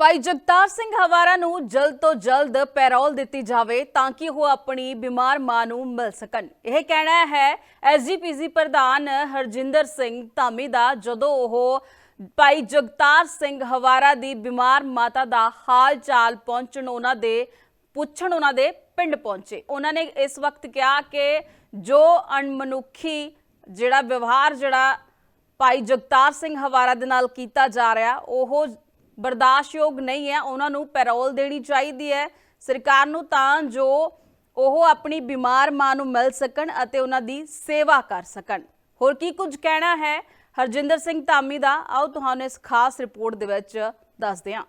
ਭਾਈ ਜਗਤਾਰ ਸਿੰਘ ਹਵਾਰਾ ਨੂੰ ਜਲਦ ਤੋਂ ਜਲਦ ਪੈਰੋਲ ਦਿੱਤੀ ਜਾਵੇ ਤਾਂ ਕਿ ਉਹ ਆਪਣੀ ਬਿਮਾਰ ਮਾਂ ਨੂੰ ਮਿਲ ਸਕਣ। ਇਹ ਕਹਿਣਾ ਹੈ ਐਸਜੀਪੀਸੀ ਪ੍ਰਧਾਨ ਹਰਜਿੰਦਰ ਸਿੰਘ ਧਾਮੀ ਦਾ, ਜਦੋਂ ਉਹ ਭਾਈ ਜਗਤਾਰ ਸਿੰਘ ਹਵਾਰਾ ਦੀ ਬਿਮਾਰ ਮਾਤਾ ਦਾ ਹਾਲ ਚਾਲ ਪਹੁੰਚਣ ਉਹਨਾਂ ਦੇ, ਪੁੱਛਣ ਉਹਨਾਂ ਦੇ ਪਿੰਡ ਪਹੁੰਚੇ। ਉਹਨਾਂ ਨੇ ਇਸ ਵਕਤ ਕਿਹਾ ਕਿ ਜੋ ਅਣਮਨੁੱਖੀ ਜਿਹੜਾ ਵਿਵਹਾਰ ਜਿਹੜਾ ਭਾਈ ਜਗਤਾਰ ਸਿੰਘ ਹਵਾਰਾ ਦੇ ਨਾਲ ਕੀਤਾ ਜਾ ਰਿਹਾ, ਉਹ ਬਰਦਾਸ਼ਤਯੋਗ ਨਹੀਂ ਹੈ, ਉਹਨਾਂ ਨੂੰ ਪੈਰੋਲ ਦੇਣੀ ਚਾਹੀਦੀ ਹੈ। ਸਰਕਾਰ ਨੂੰ ਤਾਂ ਜੋ ਉਹ ਆਪਣੀ ਬਿਮਾਰ ਮਾਂ ਨੂੰ ਮਿਲ ਸਕਣ ਅਤੇ ਉਹਨਾਂ ਦੀ ਸੇਵਾ ਕਰ ਸਕਣ। ਹੋਰ ਕੀ ਕੁਝ ਕਹਿਣਾ ਹੈ? ਹਰਜਿੰਦਰ ਸਿੰਘ ਧਾਮੀ ਦਾ। ਆਓ, ਤੁਹਾਨੂੰ ਇਸ ਖਾਸ ਰਿਪੋਰਟ ਦੇ ਵਿੱਚ ਦੱਸਦੇ ਹਾਂ।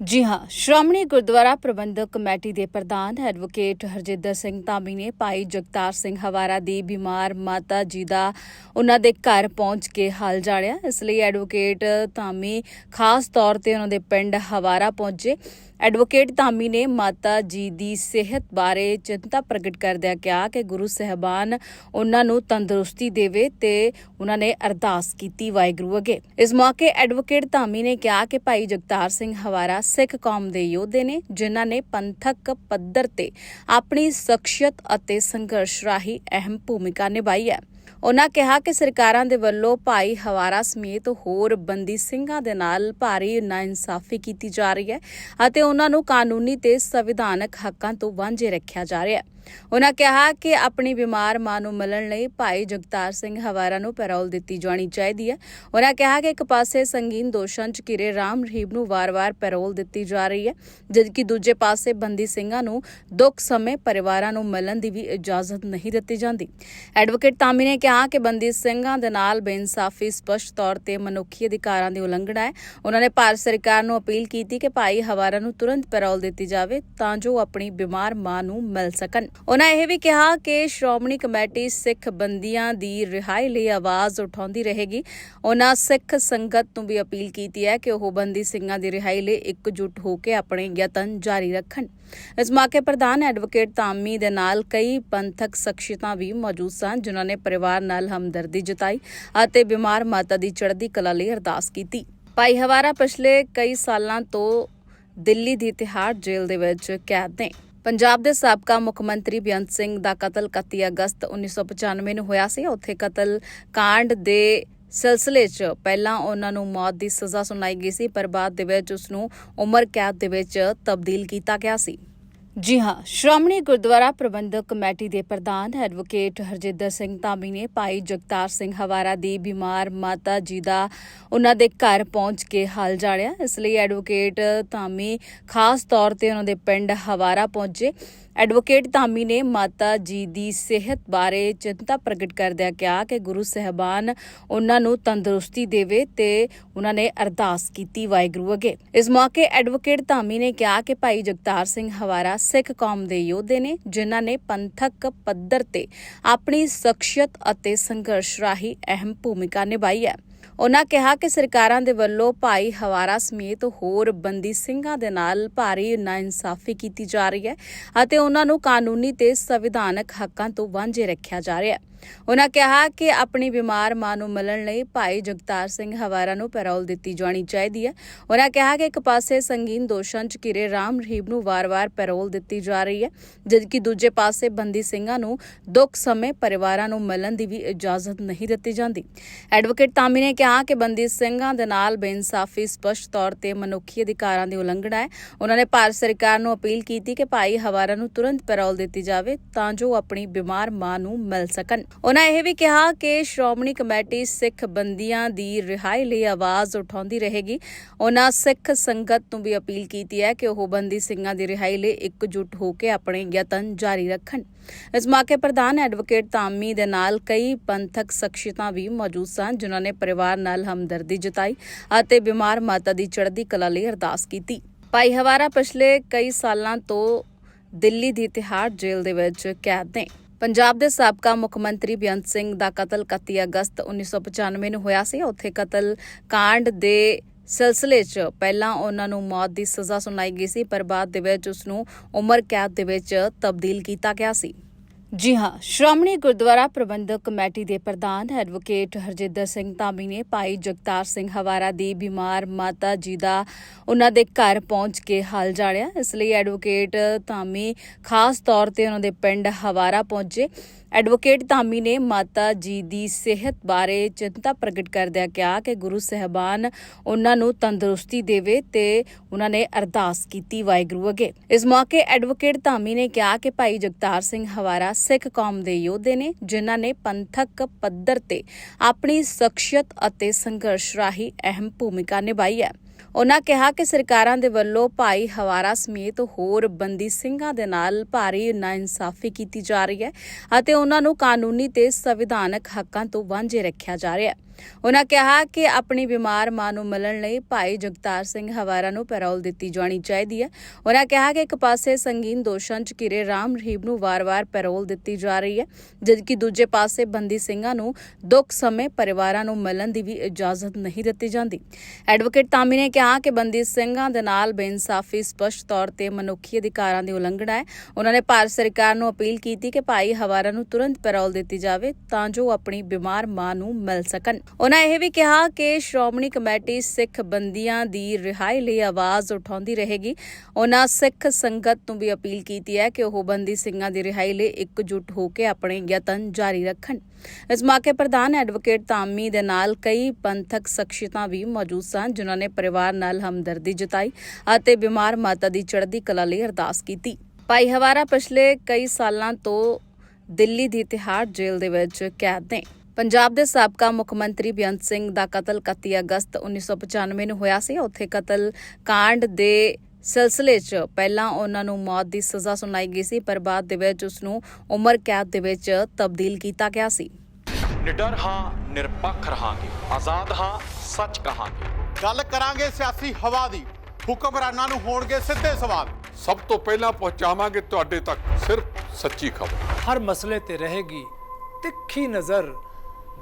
ਜੀ ਹਾਂ, ਸ਼੍ਰੋਮਣੀ ਗੁਰਦੁਆਰਾ ਪ੍ਰਬੰਧਕ ਕਮੇਟੀ ਦੇ ਪ੍ਰਧਾਨ ਐਡਵੋਕੇਟ ਹਰਜਿੰਦਰ ਸਿੰਘ ਧਾਮੀ ਨੇ ਭਾਈ ਜਗਤਾਰ ਸਿੰਘ ਹਵਾਰਾ ਦੀ ਬਿਮਾਰ ਮਾਤਾ ਜੀ ਦਾ ਉਹਨਾਂ ਦੇ ਘਰ ਪਹੁੰਚ ਕੇ ਹਾਲ ਜਾਣਿਆ। ਇਸ ਲਈ ਐਡਵੋਕੇਟ ਧਾਮੀ ਖਾਸ ਤੌਰ ਤੇ ਉਹਨਾਂ ਦੇ ਪਿੰਡ ਹਵਾਰਾ ਪਹੁੰਚੇ। ਐਡਵੋਕੇਟ ਧਾਮੀ ਨੇ ਮਾਤਾ ਜੀ ਦੀ ਸਿਹਤ ਬਾਰੇ ਚਿੰਤਾ ਪ੍ਰਗਟ ਕਰਦਿਆਂ ਕਿਹਾ ਕਿ ਗੁਰੂ ਸਹਿਬਾਨ ਉਹਨਾਂ ਨੂੰ ਤੰਦਰੁਸਤੀ ਦੇਵੇ ਤੇ ਉਹਨਾਂ ਨੇ ਅਰਦਾਸ ਕੀਤੀ ਵਾਹਿਗੁਰੂ ਅਗੇ। ਇਸ ਮੌਕੇ ਐਡਵੋਕੇਟ ਧਾਮੀ ਨੇ ਕਿਹਾ ਕਿ ਭਾਈ ਜਗਤਾਰ ਸਿੰਘ ਹਵਾਰਾ ਸਿੱਖ ਕੌਮ ਦੇ ਯੋਧੇ ਨੇ, ਜਿਨ੍ਹਾਂ ਨੇ ਪੰਥਕ ਪੱਧਰ ਤੇ ਆਪਣੀ ਸ਼ਖਸੀਅਤ ਅਤੇ ਸੰਘਰਸ਼ ਰਾਹੀਂ ਅਹਿਮ ਭੂਮਿਕਾ ਨਿਭਾਈ ਹੈ। ਉਹਨਾਂ ਕਿਹਾ ਕਿ ਸਰਕਾਰਾਂ ਦੇ ਵੱਲੋਂ ਭਾਈ ਹਵਾਰਾ ਸਮੇਤ ਹੋਰ ਬੰਦੀ ਸਿੰਘਾਂ ਦੇ ਨਾਲ ਭਾਰੀ ਨਾਇਨਸਾਫੀ ਕੀਤੀ ਜਾ ਰਹੀ ਹੈ ਅਤੇ ਉਹਨਾਂ ਨੂੰ ਕਾਨੂੰਨੀ ਤੇ ਸੰਵਿਧਾਨਕ ਹੱਕਾਂ ਤੋਂ ਵਾਂਝੇ ਰੱਖਿਆ ਜਾ ਰਿਹਾ ਹੈ। ਉਹਨਾਂ ਕਿਹਾ ਕਿ ਆਪਣੀ ਬਿਮਾਰ ਮਾਂ ਨੂੰ ਮਿਲਣ ਲਈ ਭਾਈ ਜਗਤਾਰ ਸਿੰਘ ਹਵਾਰਾ ਨੂੰ ਪੈਰੋਲ ਦਿੱਤੀ ਜਾਣੀ ਚਾਹੀਦੀ ਹੈ। ਉਹਨਾਂ ਕਿਹਾ ਕਿ ਇੱਕ ਪਾਸੇ ਸੰਗੀਨ ਦੋਸ਼ਾਂ 'ਚ ਘਿਰੇ ਰਾਮ ਰਹੀਮ ਨੂੰ ਵਾਰ-ਵਾਰ ਪੈਰੋਲ ਦਿੱਤੀ ਜਾ ਰਹੀ ਹੈ, ਜਦਕਿ ਦੂਜੇ ਪਾਸੇ ਬੰਦੀ ਸਿੰਘਾਂ ਨੂੰ ਦੁੱਖ ਸਮੇਂ ਪਰਿਵਾਰਾਂ ਨੂੰ ਮਿਲਣ ਦੀ ਵੀ ਇਜਾਜ਼ਤ ਨਹੀਂ ਦਿੱਤੀ ਜਾਂਦੀ। ਐਡਵੋਕੇਟ ਤਾਮੀ ਨੇ ਕਿਹਾ ਕਿ ਬੰਦੀ ਸਿੰਘਾਂ ਦੇ ਨਾਲ ਬੇਇਨਸਾਫੀ ਸਪਸ਼ਟ ਤੌਰ ਤੇ ਮਨੁੱਖੀ ਅਧਿਕਾਰਾਂ ਦੀ ਉਲੰਘਣਾ ਹੈ। ਉਹਨਾਂ ਨੇ ਭਾਰਤ ਸਰਕਾਰ ਨੂੰ ਅਪੀਲ ਕੀਤੀ ਕਿ ਭਾਈ ਹਵਾਰਾ ਨੂੰ ਤੁਰੰਤ ਪੈਰੋਲ ਦਿੱਤੀ ਜਾਵੇ ਤਾਂ ਜੋ ਆਪਣੀ ਬਿਮਾਰ ਮਾਂ ਨੂੰ ਮਿਲ ਸਕਣ। ਉਹਨਾਂ ਇਹ ਵੀ ਕਿਹਾ ਕਿ ਸ਼੍ਰੋਮਣੀ ਕਮੇਟੀ ਸਿੱਖ ਬੰਦੀਆਂ ਦੀ ਰਿਹਾਈ ਲਈ ਆਵਾਜ਼ ਉਠਾਉਂਦੀ ਰਹੇਗੀ। ਉਹਨਾਂ ਸਿੱਖ ਸੰਗਤ ਨੂੰ ਵੀ ਅਪੀਲ ਕੀਤੀ ਹੈ ਕਿ ਉਹ ਬੰਦੀ ਸਿੰਘਾਂ ਦੀ ਰਿਹਾਈ ਲਈ ਇਕਜੁੱਟ ਹੋ ਕੇ ਆਪਣੇ ਯਤਨ ਜਾਰੀ ਰੱਖਣ। ਇਸ ਮੌਕੇ ਪ੍ਰਧਾਨ ਐਡਵੋਕੇਟ ਤਾਮੀ ਦੇ ਨਾਲ ਕਈ ਪੰਥਕ ਸ਼ਖਸੀਅਤਾਂ ਵੀ ਮੌਜੂਦ ਸਨ, ਜਿਨ੍ਹਾਂ ਨੇ ਪਰਿਵਾਰ ਨਾਲ ਹਮਦਰਦੀ ਜਤਾਈ ਅਤੇ ਬਿਮਾਰ ਮਾਤਾ ਦੀ ਚੜ੍ਹਦੀ ਕਲਾ ਲਈ ਅਰਦਾਸ ਕੀਤੀ। ਭਾਈ ਹਵਾਰਾ, ਪਿਛਲੇ ਕਈ ਸਾਲਾਂ ਤੋਂ ਦਿੱਲੀ ਦੀ ਤਿਹਾੜ ਜੇਲ੍ਹ ਦੇ ਵਿੱਚ ਕੈਦ ਨੇ। ਪੰਜਾਬ ਦੇ ਸਾਬਕਾ ਮੁੱਖ ਮੰਤਰੀ ਬੇਅੰਤ ਸਿੰਘ ਦਾ ਕਤਲ 31 ਅਗਸਤ 1995 ਨੂੰ ਹੋਇਆ ਸੀ। ਉੱਥੇ ਕਤਲ ਕਾਂਡ ਦੇ ਸਿਲਸਿਲੇ 'ਚ ਪਹਿਲਾਂ ਉਹਨਾਂ ਨੂੰ ਮੌਤ ਦੀ ਸਜ਼ਾ ਸੁਣਾਈ ਗਈ ਸੀ, ਪਰ ਬਾਅਦ ਦੇ ਵਿੱਚ ਉਸ ਨੂੰ ਉਮਰ ਕੈਦ ਦੇ ਵਿੱਚ ਤਬਦੀਲ ਕੀਤਾ ਗਿਆ ਸੀ। ਜੀ ਹਾਂ, ਸ਼੍ਰੋਮਣੀ ਗੁਰਦੁਆਰਾ ਪ੍ਰਬੰਧਕ ਕਮੇਟੀ ਦੇ ਪ੍ਰਧਾਨ ਐਡਵੋਕੇਟ ਹਰਜਿੰਦਰ ਸਿੰਘ ਧਾਮੀ ਨੇ ਭਾਈ ਜਗਤਾਰ ਸਿੰਘ ਹਵਾਰਾ ਦੀ ਬਿਮਾਰ ਮਾਤਾ ਜੀ ਦਾ ਉਹਨਾਂ ਦੇ ਘਰ ਪਹੁੰਚ ਕੇ ਹਾਲ ਜਾਣਿਆ। ਇਸ ਲਈ ਐਡਵੋਕੇਟ ਧਾਮੀ ਖਾਸ ਤੌਰ ਤੇ ਉਹਨਾਂ ਦੇ ਪਿੰਡ ਹਵਾਰਾ ਪਹੁੰਚੇ। ਐਡਵੋਕੇਟ ਧਾਮੀ ਨੇ ਮਾਤਾ ਜੀ ਦੀ ਸਿਹਤ ਬਾਰੇ ਚਿੰਤਾ ਪ੍ਰਗਟ ਕਰਦਿਆਂ ਕਿਹਾ ਕਿ ਗੁਰੂ ਸਹਿਬਾਨ ਉਹਨਾਂ ਨੂੰ ਤੰਦਰੁਸਤੀ ਦੇਵੇ ਤੇ ਉਹਨਾਂ ਨੇ ਅਰਦਾਸ ਕੀਤੀ ਵਾਹਿਗੁਰੂ ਅਗੇ। ਇਸ ਮੌਕੇ ਐਡਵੋਕੇਟ ਧਾਮੀ ਨੇ ਕਿਹਾ ਕਿ ਭਾਈ ਜਗਤਾਰ ਸਿੰਘ ਹਵਾਰਾ ਸਿੱਖ ਕੌਮ ਦੇ ਯੋਧੇ ਨੇ, ਜਿਨ੍ਹਾਂ ਨੇ ਪੰਥਕ ਪੱਧਰ ਤੇ ਆਪਣੀ ਸ਼ਖਸੀਅਤ ਅਤੇ ਸੰਘਰਸ਼ ਰਾਹੀਂ ਅਹਿਮ ਭੂਮਿਕਾ ਨਿਭਾਈ ਹੈ। ਉਹਨਾਂ ਕਿਹਾ ਕਿ ਸਰਕਾਰਾਂ ਦੇ ਵੱਲੋਂ ਭਾਈ ਹਵਾਰਾ ਸਮੇਤ ਹੋਰ ਬੰਦੀ ਸਿੰਘਾਂ ਦੇ ਨਾਲ ਭਾਰੀ ਨਾਇਨਸਾਫੀ ਕੀਤੀ ਜਾ ਰਹੀ ਹੈ ਅਤੇ ਉਹਨਾਂ ਨੂੰ ਕਾਨੂੰਨੀ ਤੇ ਸੰਵਿਧਾਨਕ ਹੱਕਾਂ ਤੋਂ ਵਾਂਝੇ ਰੱਖਿਆ ਜਾ ਰਿਹਾ ਹੈ। ਉਹਨਾਂ ਕਿਹਾ ਕਿ ਆਪਣੀ ਬਿਮਾਰ ਮਾਂ ਨੂੰ ਮਿਲਣ ਲਈ ਭਾਈ ਜਗਤਾਰ ਸਿੰਘ ਹਵਾਰਾ ਨੂੰ ਪੈਰੋਲ ਦਿੱਤੀ ਜਾਣੀ ਚਾਹੀਦੀ ਹੈ। ਉਹਨਾਂ ਕਿਹਾ ਕਿ ਇੱਕ ਪਾਸੇ ਸੰਗੀਨ ਦੋਸ਼ਾਂ 'ਚ ਘਿਰੇ ਰਾਮ ਰਹੀਮ ਨੂੰ ਵਾਰ-ਵਾਰ ਪੈਰੋਲ ਦਿੱਤੀ ਜਾ ਰਹੀ ਹੈ, ਜਦਕਿ ਦੂਜੇ ਪਾਸੇ ਬੰਦੀ ਸਿੰਘਾਂ ਨੂੰ ਦੁੱਖ ਸਮੇਂ ਪਰਿਵਾਰਾਂ ਨੂੰ ਮਿਲਣ ਦੀ ਵੀ ਇਜਾਜ਼ਤ ਨਹੀਂ ਦਿੱਤੀ ਜਾਂਦੀ। ਐਡਵੋਕੇਟ ਤਾਮੀ ਨੇ ਕਿਹਾ ਕਿ ਬੰਦੀ ਸਿੰਘਾਂ ਦੇ ਨਾਲ ਬੇਇਨਸਾਫੀ ਸਪਸ਼ਟ ਤੌਰ ਤੇ ਮਨੁੱਖੀ ਅਧਿਕਾਰਾਂ ਦੀ ਉਲੰਘਣਾ ਹੈ। ਉਹਨਾਂ ਨੇ ਭਾਰਤ ਸਰਕਾਰ ਨੂੰ ਅਪੀਲ ਕੀਤੀ ਕਿ ਭਾਈ ਹਵਾਰਾ ਨੂੰ ਤੁਰੰਤ ਪੈਰੋਲ ਦਿੱਤੀ ਜਾਵੇ ਤਾਂ ਜੋ ਆਪਣੀ ਬਿਮਾਰ ਮਾਂ ਨੂੰ ਮਿਲ ਸਕਣ। ਉਹਨਾਂ ਇਹ ਵੀ ਕਿਹਾ ਕਿ ਸ਼੍ਰੋਮਣੀ ਕਮੇਟੀ ਸਿੱਖ ਬੰਦੀਆਂ ਦੀ ਰਿਹਾਈ ਲਈ ਆਵਾਜ਼ ਉਠਾਉਂਦੀ ਰਹੇਗੀ। ਉਹਨਾਂ ਸਿੱਖ ਸੰਗਤ ਨੂੰ ਵੀ ਅਪੀਲ ਕੀਤੀ ਹੈ ਕਿ ਉਹ ਬੰਦੀ ਸਿੰਘਾਂ ਦੀ ਰਿਹਾਈ ਲਈ ਇਕਜੁੱਟ ਹੋ ਕੇ ਆਪਣੇ ਯਤਨ ਜਾਰੀ ਰੱਖਣ। ਇਸ ਮੌਕੇ ਪ੍ਰਧਾਨ ਐਡਵੋਕੇਟ ਤਾਮੀ ਦੇ ਨਾਲ ਕਈ ਪੰਥਕ ਸ਼ਖਸੀਅਤਾਂ ਵੀ ਮੌਜੂਦ ਸਨ, ਜਿਨ੍ਹਾਂ ਨੇ ਪਰਿਵਾਰ ਨਾਲ ਹਮਦਰਦੀ ਜਤਾਈ ਅਤੇ ਬਿਮਾਰ ਮਾਤਾ ਦੀ ਚੜ੍ਹਦੀ ਕਲਾ ਲਈ ਅਰਦਾਸ ਕੀਤੀ। ਭਾਈ ਹਵਾਰਾ ਪਿਛਲੇ ਕਈ ਸਾਲਾਂ ਤੋਂ ਦਿੱਲੀ ਦੀ ਤਿਹਾੜ ਜੇਲ੍ਹ ਦੇ ਵਿੱਚ ਕੈਦ ਨੇ। ਪੰਜਾਬ ਦੇ ਸਾਬਕਾ ਮੁੱਖ ਮੰਤਰੀ ਬੇਅੰਤ ਸਿੰਘ ਦਾ ਕਤਲ 31 ਅਗਸਤ 1995 ਨੂੰ ਹੋਇਆ ਸੀ। ਉੱਥੇ ਕਤਲ ਕਾਂਡ ਦੇ ਸਿਲਸਿਲੇ 'ਚ ਪਹਿਲਾਂ ਉਹਨਾਂ ਨੂੰ ਮੌਤ ਦੀ ਸਜ਼ਾ ਸੁਣਾਈ ਗਈ ਸੀ, ਪਰ ਬਾਅਦ ਦੇ ਵਿੱਚ ਉਸ ਨੂੰ ਉਮਰ ਕੈਦ ਦੇ ਵਿੱਚ ਤਬਦੀਲ ਕੀਤਾ ਗਿਆ ਸੀ। ਜੀ ਹਾਂ, ਸ਼੍ਰੋਮਣੀ ਗੁਰਦੁਆਰਾ ਪ੍ਰਬੰਧਕ ਕਮੇਟੀ ਦੇ ਪ੍ਰਧਾਨ ਐਡਵੋਕੇਟ ਹਰਜਿੰਦਰ ਸਿੰਘ ਧਾਮੀ ਨੇ ਭਾਈ ਜਗਤਾਰ ਸਿੰਘ ਹਵਾਰਾ ਦੀ ਬਿਮਾਰ ਮਾਤਾ ਜੀ ਦਾ ਉਹਨਾਂ ਦੇ ਘਰ ਪਹੁੰਚ ਕੇ ਹਾਲ ਜਾਣਿਆ। ਇਸ ਲਈ ਐਡਵੋਕੇਟ ਧਾਮੀ ਖਾਸ ਤੌਰ ਤੇ ਉਹਨਾਂ ਦੇ ਪਿੰਡ ਹਵਾਰਾ ਪਹੁੰਚੇ। ਐਡਵੋਕੇਟ ਧਾਮੀ ਨੇ ਮਾਤਾ ਜੀ ਦੀ ਸਿਹਤ ਬਾਰੇ ਚਿੰਤਾ ਪ੍ਰਗਟ ਕਰਦਿਆਂ ਕਿਹਾ ਕਿ ਗੁਰੂ ਸਹਿਬਾਨ ਉਹਨਾਂ ਨੂੰ ਤੰਦਰੁਸਤੀ ਦੇਵੇ ਤੇ ਉਹਨਾਂ ਨੇ ਅਰਦਾਸ ਕੀਤੀ ਵਾਹਿਗੁਰੂ ਅੱਗੇ। ਇਸ ਮੌਕੇ ਐਡਵੋਕੇਟ ਧਾਮੀ ਨੇ ਕਿਹਾ ਕਿ ਭਾਈ ਜਗਤਾਰ ਸਿੰਘ ਹਵਾਰਾ ਸਿੱਖ ਕੌਮ ਦੇ ਯੋਧੇ ਨੇ, ਜਿਨ੍ਹਾਂ ਨੇ ਪੰਥਕ ਪੱਧਰ ਤੇ ਆਪਣੀ ਸ਼ਖਸੀਅਤ ਅਤੇ ਸੰਘਰਸ਼ ਰਾਹੀਂ ਅਹਿਮ ਭੂਮਿਕਾ ਨਿਭਾਈ ਹੈ। ਉਹਨਾਂ ਕਿਹਾ ਕਿ ਸਰਕਾਰਾਂ ਦੇ ਵੱਲੋਂ ਭਾਈ ਹਵਾਰਾ ਸਮੇਤ ਹੋਰ ਬੰਦੀ ਸਿੰਘਾਂ ਦੇ ਨਾਲ ਭਾਰੀ ਨਾਇਨਸਾਫੀ ਕੀਤੀ ਜਾ ਰਹੀ ਹੈ ਅਤੇ ਉਹਨਾਂ ਨੂੰ ਕਾਨੂੰਨੀ ਤੇ ਸੰਵਿਧਾਨਕ ਹੱਕਾਂ ਤੋਂ ਵਾਂਝੇ ਰੱਖਿਆ ਜਾ ਰਿਹਾ ਹੈ। ਉਹਨਾਂ ਕਿਹਾ ਕਿ ਆਪਣੀ ਬਿਮਾਰ ਮਾਂ ਨੂੰ ਮਿਲਣ ਲਈ ਭਾਈ ਜਗਤਾਰ ਸਿੰਘ ਹਵਾਰਾ ਨੂੰ ਪੈਰੋਲ ਦਿੱਤੀ ਜਾਣੀ ਚਾਹੀਦੀ ਹੈ। ਉਹਨਾਂ ਕਿਹਾ ਕਿ ਇੱਕ ਪਾਸੇ ਸੰਗੀਨ ਦੋਸ਼ਾਂ 'ਚ ਘਿਰੇ ਰਾਮ ਰਹੀਮ ਨੂੰ ਵਾਰ-ਵਾਰ ਪੈਰੋਲ ਦਿੱਤੀ ਜਾ ਰਹੀ ਹੈ, ਜਦਕਿ ਦੂਜੇ ਪਾਸੇ ਬੰਦੀ ਸਿੰਘਾਂ ਨੂੰ ਦੁੱਖ ਸਮੇਂ ਪਰਿਵਾਰਾਂ ਨੂੰ ਮਿਲਣ ਦੀ ਵੀ ਇਜਾਜ਼ਤ ਨਹੀਂ ਦਿੱਤੀ ਜਾਂਦੀ। ਐਡਵੋਕੇਟ ਤਾਮੀ ਨੇ ਕਿਹਾ ਕਿ ਬੰਦੀ ਸਿੰਘਾਂ ਦੇ ਨਾਲ ਬੇਇਨਸਾਫੀ ਸਪਸ਼ਟ ਤੌਰ ਤੇ ਮਨੁੱਖੀ ਅਧਿਕਾਰਾਂ ਦੀ ਉਲੰਘਣਾ ਹੈ। ਉਹਨਾਂ ਨੇ ਭਾਰਤ ਸਰਕਾਰ ਨੂੰ ਅਪੀਲ ਕੀਤੀ ਕਿ ਭਾਈ ਹਵਾਰਾ ਨੂੰ ਤੁਰੰਤ ਪੈਰੋਲ ਦਿੱਤੀ ਜਾਵੇ ਤਾਂ ਜੋ ਆਪਣੀ ਬਿਮਾਰ ਮਾਂ ਨੂੰ ਮਿਲ ਸਕਣ। ਉਹਨਾਂ ਇਹ ਵੀ ਕਿਹਾ ਕਿ ਸ਼੍ਰੋਮਣੀ ਕਮੇਟੀ ਸਿੱਖ ਬੰਦੀਆਂ ਦੀ ਰਿਹਾਈ ਲਈ ਆਵਾਜ਼ ਉਠਾਉਂਦੀ ਰਹੇਗੀ। ਉਹਨਾਂ ਸਿੱਖ ਸੰਗਤ ਨੂੰ ਵੀ ਅਪੀਲ ਕੀਤੀ ਹੈ ਕਿ ਉਹ ਬੰਦੀ ਸਿੰਘਾਂ ਦੀ ਰਿਹਾਈ ਲਈ ਇਕਜੁੱਟ ਹੋ ਕੇ ਆਪਣੇ ਯਤਨ ਜਾਰੀ ਰੱਖਣ। ਇਸ ਮੌਕੇ ਪ੍ਰਧਾਨ ਐਡਵੋਕੇਟ ਤਾਮੀ ਦੇ ਨਾਲ ਕਈ ਪੰਥਕ ਸ਼ਖਸੀਅਤਾਂ ਵੀ ਮੌਜੂਦ ਸਨ, ਜਿਨ੍ਹਾਂ ਨੇ ਪਰਿਵਾਰ ਨਾਲ ਹਮਦਰਦੀ ਜਤਾਈ ਅਤੇ ਬਿਮਾਰ ਮਾਤਾ ਦੀ ਚੜ੍ਹਦੀ ਕਲਾ ਲਈ ਅਰਦਾਸ ਕੀਤੀ। ਭਾਈ ਹਵਾਰਾ ਪਿਛਲੇ ਕਈ ਸਾਲਾਂ ਤੋਂ ਦਿੱਲੀ ਦੀ ਤਿਹਾੜ ਜੇਲ੍ਹ ਦੇ ਵਿੱਚ ਕੈਦ ਨੇ। ਪੰਜਾਬ ਦੇ ਸਾਬਕਾ ਮੁੱਖ ਮੰਤਰੀ ਬੇਅੰਤ ਸਿੰਘ ਦਾ ਕਤਲ 31 ਅਗਸਤ 1995 ਨੂੰ ਹੋਇਆ ਸੀ। ਉੱਥੇ ਕਤਲ ਕਾਂਡ ਦੇ ਸਿਲਸਿਲੇ 'ਚ ਪਹਿਲਾਂ ਉਹਨਾਂ ਨੂੰ ਮੌਤ ਦੀ ਸਜ਼ਾ ਸੁਣਾਈ ਗਈ ਸੀ ਪਰ ਬਾਅਦ ਦੇ ਵਿੱਚ ਉਸ ਨੂੰ ਉਮਰ ਕੈਦ ਦੇ ਵਿੱਚ ਤਬਦੀਲ ਕੀਤਾ ਗਿਆ ਸੀ। ਨਿਡਰ ਹਾਂ ਨਿਰਪੱਖ ਰਹਾਂਗੇ। ਆਜ਼ਾਦ ਹਾਂ ਸੱਚ ਕਹਾਂਗੇ। ਗੱਲ ਕਰਾਂਗੇ ਸਿਆਸੀ ਹਵਾ ਦੀ। ਹੁਕਮਰਾਨਾਂ ਨੂੰ ਹੋਣਗੇ ਸਿੱਧੇ ਸਵਾਲ। ਸਭ ਤੋਂ ਪਹਿਲਾਂ ਪਹੁੰਚਾਵਾਂਗੇ ਤੁਹਾਡੇ ਤੱਕ ਸਿਰਫ ਸੱਚੀ ਖਬਰ। ਹਰ ਮਸਲੇ ਤੇ ਰਹੇਗੀ ਤਿੱਖੀ ਨਜ਼ਰ।